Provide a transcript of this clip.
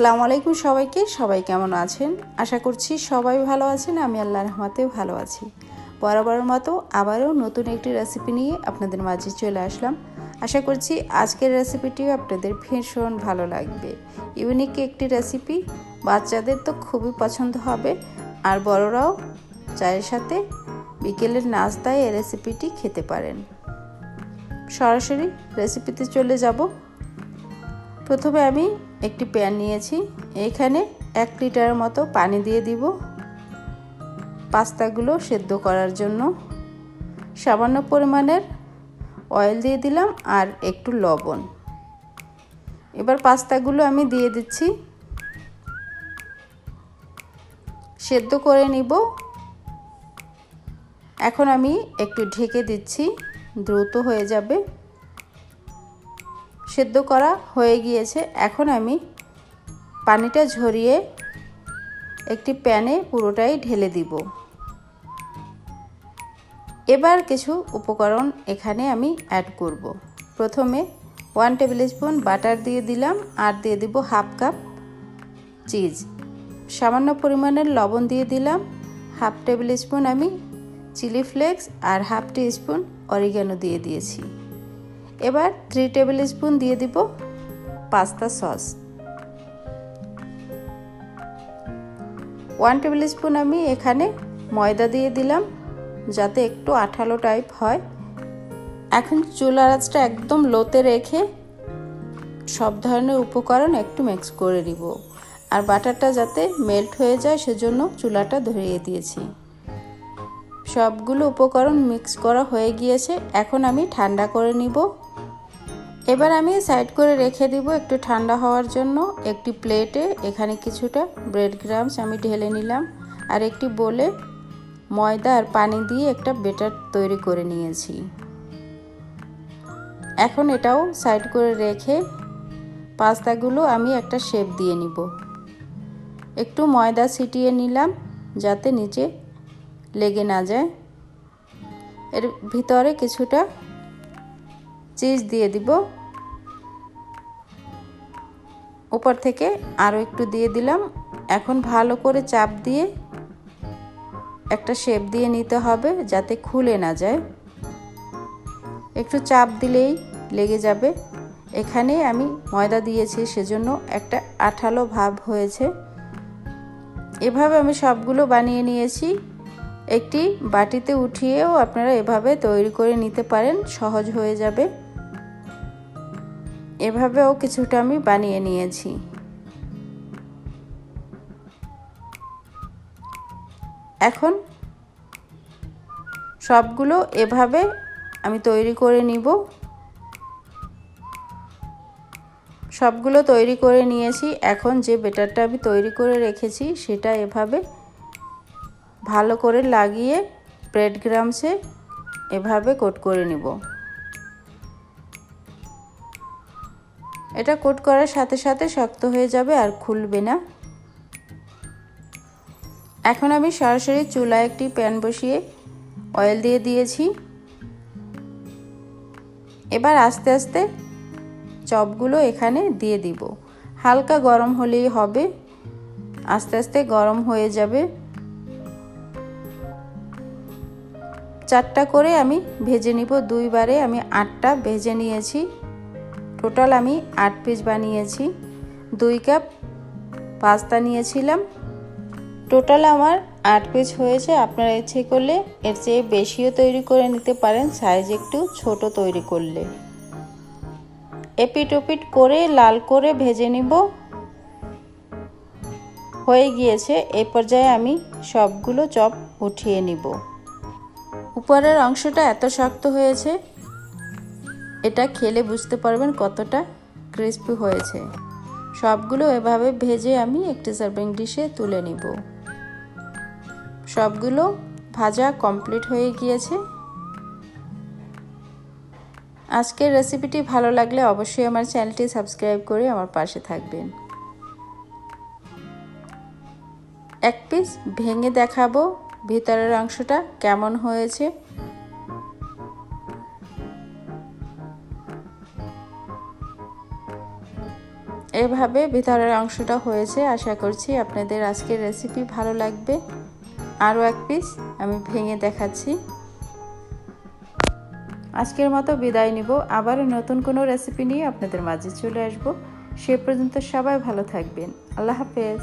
আসসালামু আলাইকুম সবাইকে। সবাই কেমন আছেন? আশা করছি সবাই ভালো আছেন, আমি আল্লাহ রহমাতেও ভালো আছি। বরাবরের মতো আবারও নতুন একটি রেসিপি নিয়ে আপনাদের মাঝে চলে আসলাম। আশা করছি আজকের রেসিপিটিও আপনাদের ভীষণ ভালো লাগবে। ইউনিক একটি রেসিপি বাচ্চাদের তো খুবই পছন্দ হবে। আর বড়রাও চায়ের সাথে বিকেলের নাস্তায় এই রেসিপিটি খেতে পারেন। সরাসরি রেসিপিতে চলে যাব। প্রথমে আমি একটি প্যান নিয়েছি। এখানে এক লিটারের মতো পানি দিয়ে দিব পাস্তাগুলো সেদ্ধ করার জন্য। সামান্য পরিমাণের অয়েল দিয়ে দিলাম আর একটু লবণ। এবার পাস্তাগুলো আমি দিয়ে দিচ্ছি। সেদ্ধ করে নিব। এখন আমি একটু ঢেকে দিচ্ছি, দ্রুত হয়ে যাবে। সেদ্ধ করা হয়ে গিয়েছে। এখন আমি পানিটা ঝরিয়ে একটি প্যানে পুরোটাই ঢেলে দিব। এবার কিছু উপকরণ এখানে আমি অ্যাড করব। প্রথমে ওয়ান টেবিল স্পুন বাটার দিয়ে দিলাম আর দিয়ে দিব হাফ কাপ চিজ সামান্য পরিমাণের লবণ দিয়ে দিলাম। হাফ টেবিল স্পুন আমি চিলি ফ্লেক্স আর হাফ টি স্পুন অরিগানো দিয়ে দিয়েছি। এবার থ্রি টেবিল স্পুন দিয়ে দিব pasta sauce one tablespoon আমি এখানে ময়দা দিয়ে দিলাম যাতে একটু আঠালো টাইপ হয়। এখন চুলার আঁচটা একদম লোতে রেখে সব ধরনের উপকরণ একটু মিক্স করে দিব আর বাটারটা যাতে মেল্ট হয়ে যায় সেজন্য চুলাটা ধরিয়ে দিয়েছি। সবগুলো উপকরণ মিক্স করা হয়ে গিয়েছে। এখন আমি ঠান্ডা করে নিব। এবার আমি সাইড করে রেখে দিব একটু ঠান্ডা হওয়ার জন্য। একটি প্লেটে এখানে কিছুটা ব্রেড গ্রামস আমি ঢেলে নিলাম আর একটি বলে ময়দা আর পানি দিয়ে একটা বেটার তৈরি করে নিয়েছি। এখন এটাও সাইড করে রেখে পাস্তাগুলো আমি একটা শেপ দিয়ে নিব। একটু ময়দা ছিটিয়ে নিলাম যাতে নিচে লেগে না যায়। এর ভিতরে কিছুটা চিজ দিয়ে দিব। উপর থেকে আরও একটু দিয়ে দিলাম। এখন ভালো করে চাপ দিয়ে একটা শেপ দিয়ে নিতে হবে যাতে খুলে না যায়। একটু চাপ দিলেই লেগে যাবে। এখানে আমি ময়দা দিয়েছি, সেজন্য একটা আঠালো ভাব হয়েছে। এভাবে আমি সবগুলো বানিয়ে নিয়েছি। একটি বাটিতে উঠিয়েও আপনারা এভাবে তৈরি করে নিতে পারেন, সহজ হয়ে যাবে। এভাবেও কিছুটা আমি বানিয়ে নিয়েছি। এখন সবগুলো এভাবে আমি তৈরি করে নিব। সবগুলো তৈরি করে নিয়েছি। এখন যে বেটারটা আমি তৈরি করে রেখেছি, সেটা এভাবে ভালো করে লাগিয়ে ব্রেড গ্রামসে এভাবে কোট করে নিব। এটা কোট করার সাথে সাথে শক্ত হয়ে যাবে আর খুলবে না। এখন আমি সরাসরি চুলায় একটি প্যান বসিয়ে অয়েল দিয়ে দিয়েছি। এবার আস্তে আস্তে চপগুলো এখানে দিয়ে দিব। হালকা গরম হলেই হবে। আস্তে আস্তে গরম হয়ে যাবে। চারটা করে আমি ভেজে নিব। দুইবারে আমি আটটা ভেজে নিয়েছি। টোটাল আমি আট পিস বানিয়েছি। দুই কাপ পাস্তা নিয়েছিলাম। টোটাল আমার আট পিস হয়েছে। আপনারা ইচ্ছে করলে এর চেয়ে বেশিও তৈরি করে নিতে পারেন। সাইজ একটু ছোট তৈরি করলে। এপিট ওপিট করে, লাল করে ভেজে নিব। হয়ে গিয়েছে। এ পর্যায়ে আমি সবগুলো চপ উঠিয়ে নিব। উপরের অংশটা এত শক্ত হয়েছে এটা খেলে বুঝতে পারবেন কতটা ক্রিস্পি হয়েছে। সবগুলো এভাবে ভেজে আমি একটি সার্ভিং ডিশে তুলে নিব। সবগুলো ভাজা কমপ্লিট হয়ে গিয়েছে। আজকের রেসিপিটি ভালো লাগলে অবশ্যই আমার চ্যানেলটি সাবস্ক্রাইব করে আমার পাশে থাকবেন। এক পিস ভেঙে দেখাবো ভিতরের অংশটা কেমন হয়েছে। এভাবে ভিতরের অংশটা হয়েছে, আশা করছি আপনাদের আজকের রেসিপি ভালো লাগবে। আরও এক পিস আমি ভেঙে দেখাচ্ছি। আজকের মতো বিদায় নিব। আবারও নতুন কোনো রেসিপি নিয়ে আপনাদের মাঝে চলে আসব। সে পর্যন্ত সবাই ভালো থাকবেন। আল্লাহ হাফেজ।